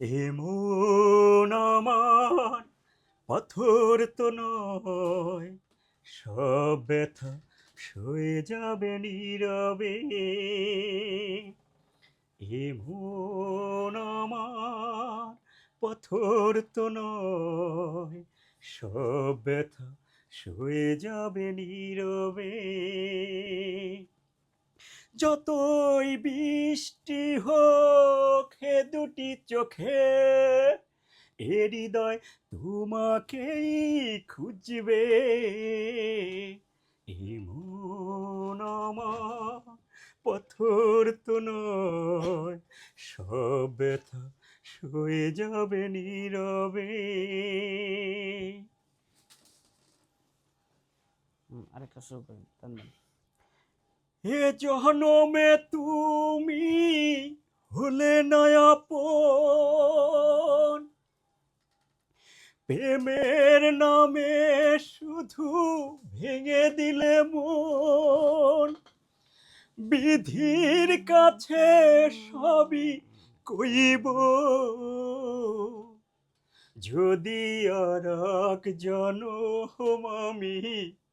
এমন আমার পাথর তো নয়, সব ব্যথা সয়ে যাবে নীরবে। এমন আমার পাথর তো নয়, সব ব্যথা সয়ে যাবে নীরবে। যতই বৃষ্টি হোক হে দুটি চোখে, এ হৃদয় তোমাকেই খুঁজবে পাথর তো নয়, সব ব্যথা সয়ে যাবে নীরবে আরেকটা শুরু। হে জনমে তুমি হলে নয়াপন প্রেমের নামে শুধু ভেঙে দিলে মন। বিধির কাছে সবই কইব। যদি আর এক জনম আমি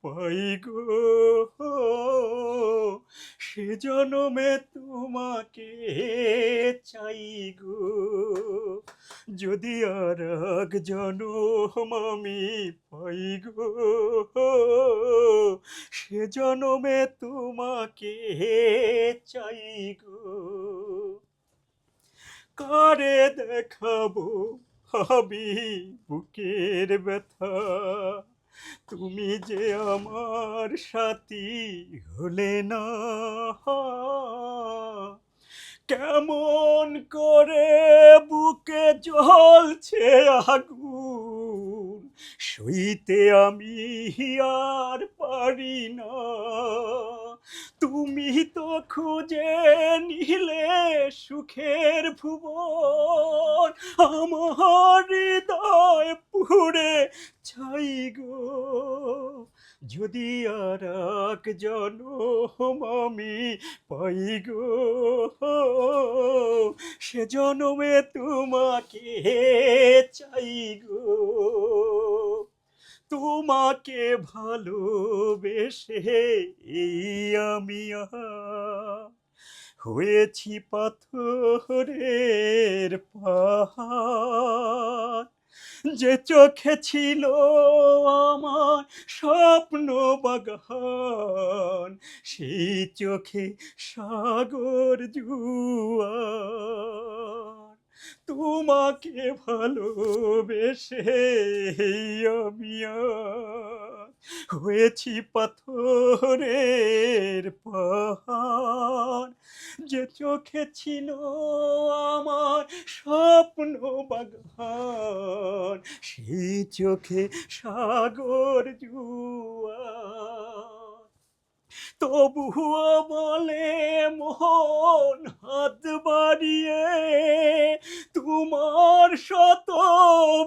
পাই গো। সে জনমে তোমাকে চাই গো। যদি আর এক জনম আমি পাই গো। সে জনমে তোমাকে চাই গো। কারে দেখাবো ভাবি বুকের ব্যথা। তুমি যে আমার সাথী হলে না। কেমন করে বুকে জ্বলছে আগুন, সইতে আমি আর পারি না। তুমি তো খুঁজে নিলে সুখের ভুবন, আমার হৃদয় পুড়ে ছাই গো। যদি আর এক জনম আমি পাই গো, সে জনমে তোমাকে চাই গো। তোমাকে ভালোবেসে এই আমি হয়েছি পাথরের পাহাড়। যে চোখে ছিল আমার স্বপ্ন বাগান, সেই চোখে সাগর জুয়ার তোমাকে ভালোবেসে হয়েছি পাথরের পাহাড়। যে চোখে ছিল আমার স্বপ্ন বাগান, সেই চোখে সাগর জুয়ার তবুও বলে মোহন হাত বাড়িয়ে, তোমার শত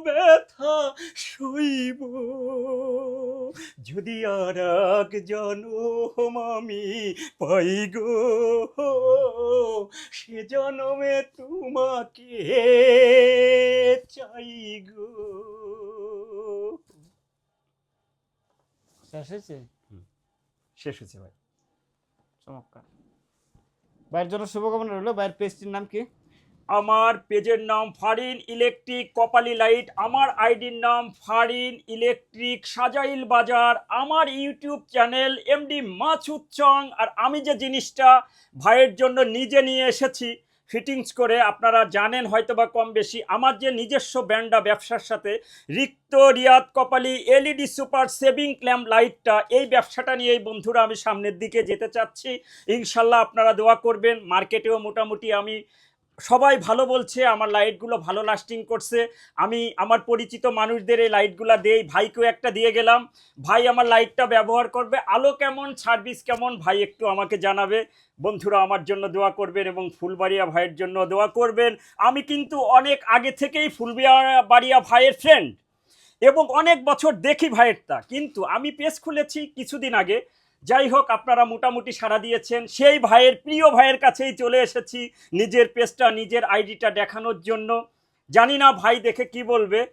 ব্যথা সইব। যদি আর এক আমি পাই গো, সে জনমে তোমাকে চাই গো। শেষ শেষ হয়েছে ভাই। চমৎকার। ভাইয়ের জন্য শুভকামনা রইল। ভাইয়ের পেজটির নাম কি? আমার পেজের নাম ফারিন ইলেকট্রিক কপালি লাইট। আমার আইডির নাম ফারিন ইলেকট্রিক সাজাইল বাজার। আমার ইউটিউব চ্যানেল এমডি মাছ চং। আর আমি যে জিনিসটা ভাইয়ের জন্য নিজে নিয়ে এসেছি ফিটিংস করে আপনারা জানেন হয়তো বা কম বেশি। আমার যে নিজস্ব ব্যান্ডা ব্যবসার সাথে, রিক্ত, রিয়াদ, কপালি, এলইডি, সুপার, সেভিং ক্ল্যাম্প লাইটটা, এই ব্যবসাটা নিয়ে এই বন্ধুরা আমি সামনের দিকে যেতে চাচ্ছি। ইনশাল্লাহ আপনারা দোয়া করবেন, মার্কেটেও মোটামুটি আমি সবাই ভালো বলছে, আমার লাইটগুলো ভালো লাস্টিং করছে। আমি আমার পরিচিত মানুষদের এই লাইটগুলো দেই ভাইকেও একটা দিয়ে গেলাম। ভাই আমার লাইটটা ব্যবহার করবে। আলো কেমন, সার্ভিস কেমন, ভাই একটু আমাকে জানাবে। বন্ধুরা আমার জন্য দোয়া করবেন এবং ফুলবাড়িয়া ভাইয়ের জন্য দোয়া করবেন। আমি কিন্তু অনেক আগে থেকেই ফুলবিয়া বাড়িয়া ভাইয়ের ফ্রেন্ড এবং অনেক বছর দেখি ভাইয়েরটা। কিন্তু আমি পেজ খুলেছি কিছুদিন আগে। যাই হোক, আপনারা মোটামুটি সাড়া দিয়েছেন। সেই ভাইয়ের, প্রিয় ভাইয়ের কাছেই চলে এসেছি নিজের পেজটা, নিজের আইডিটা দেখানোর জন্য। জানি না ভাই দেখে কি বলবে।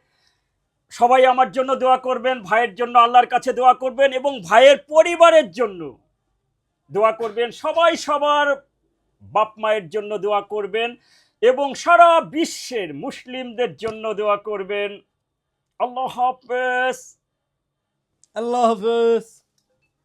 সবাই আমার জন্য দোয়া করবেন, ভাইয়ের জন্য আল্লাহর কাছে দোয়া করবেন এবং ভাইয়ের পরিবারের জন্য দোয়া করবেন। সবাই সবার বাপ মায়ের জন্য দোয়া করবেন এবং সারা বিশ্বের মুসলিমদের জন্য দোয়া করবেন। আল্লাহ হাফেজ। আল্লাহ হাফেজ।